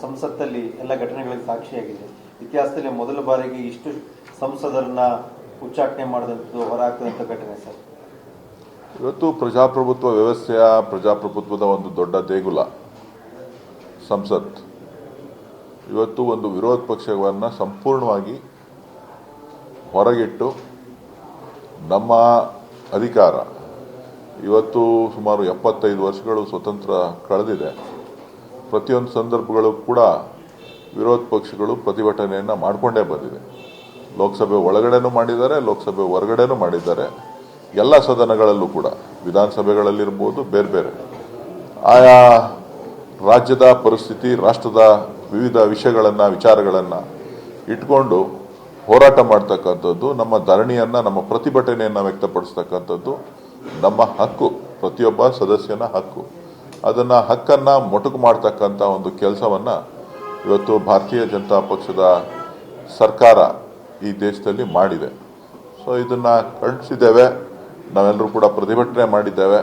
ಸಂಸತ್ತಲ್ಲಿ ಎಲ್ಲ ಘಟನೆಗಳಿಗೆ ಸಾಕ್ಷಿಯಾಗಿದೆ. ಇತಿಹಾಸದಲ್ಲಿ ಮೊದಲ ಬಾರಿಗೆ ಇಷ್ಟು ಸಂಸದರನ್ನ ಉಚ್ಚಾಟನೆ ಮಾಡಿದಂಥದ್ದು ಹೊರಹಾಕಿದಂಥ ಘಟನೆ, ಸರ್. ಇವತ್ತು ಪ್ರಜಾಪ್ರಭುತ್ವ ವ್ಯವಸ್ಥೆಯ ಪ್ರಜಾಪ್ರಭುತ್ವದ ಒಂದು ದೊಡ್ಡ ದೇಗುಲ, ಸಂಸತ್. ಇವತ್ತು ಒಂದು ವಿರೋಧ ಪಕ್ಷವನ್ನು ಸಂಪೂರ್ಣವಾಗಿ ಹೊರಗಿಟ್ಟು ನಮ್ಮ ಅಧಿಕಾರ. ಇವತ್ತು ಸುಮಾರು ಎಪ್ಪತ್ತೈದು ವರ್ಷಗಳು ಸ್ವತಂತ್ರ ಕಳೆದಿದೆ. ಪ್ರತಿಯೊಂದು ಸಂದರ್ಭಗಳು ಕೂಡ ವಿರೋಧ ಪಕ್ಷಗಳು ಪ್ರತಿಭಟನೆಯನ್ನು ಮಾಡಿಕೊಂಡೇ ಬಂದಿದೆ. ಲೋಕಸಭೆ ಒಳಗಡೆನೂ ಮಾಡಿದ್ದಾರೆ, ಲೋಕಸಭೆ ಹೊರಗಡೆನೂ ಮಾಡಿದ್ದಾರೆ. ಎಲ್ಲ ಸದನಗಳಲ್ಲೂ ಕೂಡ ವಿಧಾನಸಭೆಗಳಲ್ಲಿರ್ಬೋದು ಬೇರೆ ಬೇರೆ. ಆಯಾ ರಾಜ್ಯದ ಪರಿಸ್ಥಿತಿ, ರಾಷ್ಟ್ರದ ವಿವಿಧ ವಿಷಯಗಳನ್ನು, ವಿಚಾರಗಳನ್ನು ಇಟ್ಕೊಂಡು ಹೋರಾಟ ಮಾಡ್ತಕ್ಕಂಥದ್ದು, ನಮ್ಮ ಧರಣಿಯನ್ನು, ನಮ್ಮ ಪ್ರತಿಭಟನೆಯನ್ನು ವ್ಯಕ್ತಪಡಿಸ್ತಕ್ಕಂಥದ್ದು ನಮ್ಮ ಹಕ್ಕು, ಪ್ರತಿಯೊಬ್ಬ ಸದಸ್ಯನ ಹಕ್ಕು. ಅದನ್ನು ಹಕ್ಕನ್ನು ಮೊಟಕು ಮಾಡ್ತಕ್ಕಂಥ ಒಂದು ಕೆಲಸವನ್ನು ಇವತ್ತು ಭಾರತೀಯ ಜನತಾ ಪಕ್ಷದ ಸರ್ಕಾರ ಈ ದೇಶದಲ್ಲಿ ಮಾಡಿದೆ. ಸೊ ಇದನ್ನು ಖಂಡಿಸಿದ್ದೇವೆ. ನಾವೆಲ್ಲರೂ ಕೂಡ ಪ್ರತಿಭಟನೆ ಮಾಡಿದ್ದೇವೆ.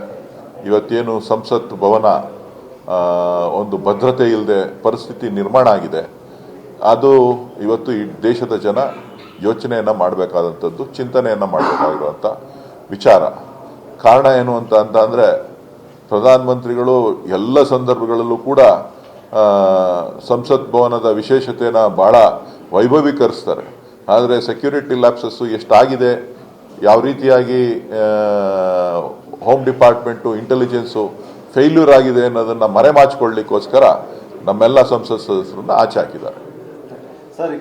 ಇವತ್ತೇನು ಸಂಸತ್ ಭವನ ಒಂದು ಭದ್ರತೆ ಇಲ್ಲದೆ ಪರಿಸ್ಥಿತಿ ನಿರ್ಮಾಣ ಆಗಿದೆ. ಅದು ಇವತ್ತು ಈ ದೇಶದ ಜನ ಯೋಚನೆಯನ್ನು ಮಾಡಬೇಕಾದಂಥದ್ದು, ಚಿಂತನೆಯನ್ನು ಮಾಡಬೇಕಾಗಿರುವಂಥ ವಿಚಾರ. ಕಾರಣ ಏನು ಅಂತ ಅಂತ ಅಂದರೆ ಪ್ರಧಾನಮಂತ್ರಿಗಳು ಎಲ್ಲ ಸಂದರ್ಭಗಳಲ್ಲೂ ಕೂಡ ಸಂಸತ್ ಭವನದ ವಿಶೇಷತೆನ ಭಾಳ ವೈಭವೀಕರಿಸ್ತಾರೆ. ಆದರೆ ಸೆಕ್ಯೂರಿಟಿ ಲ್ಯಾಪ್ಸಸ್ಸು ಎಷ್ಟಾಗಿದೆ, ಯಾವ ರೀತಿಯಾಗಿ ಹೋಮ್ ಡಿಪಾರ್ಟ್ಮೆಂಟು ಇಂಟೆಲಿಜೆನ್ಸು ಫೇಲ್ಯೂರ್ ಆಗಿದೆ ಅನ್ನೋದನ್ನು ಮರೆಮಾಚಿಕೊಳ್ಳಿಕ್ಕೋಸ್ಕರ ನಮ್ಮೆಲ್ಲ ಸಂಸತ್ ಸದಸ್ಯರನ್ನು ಆಚೆ ಹಾಕಿದ್ದಾರೆ. ಸರಿ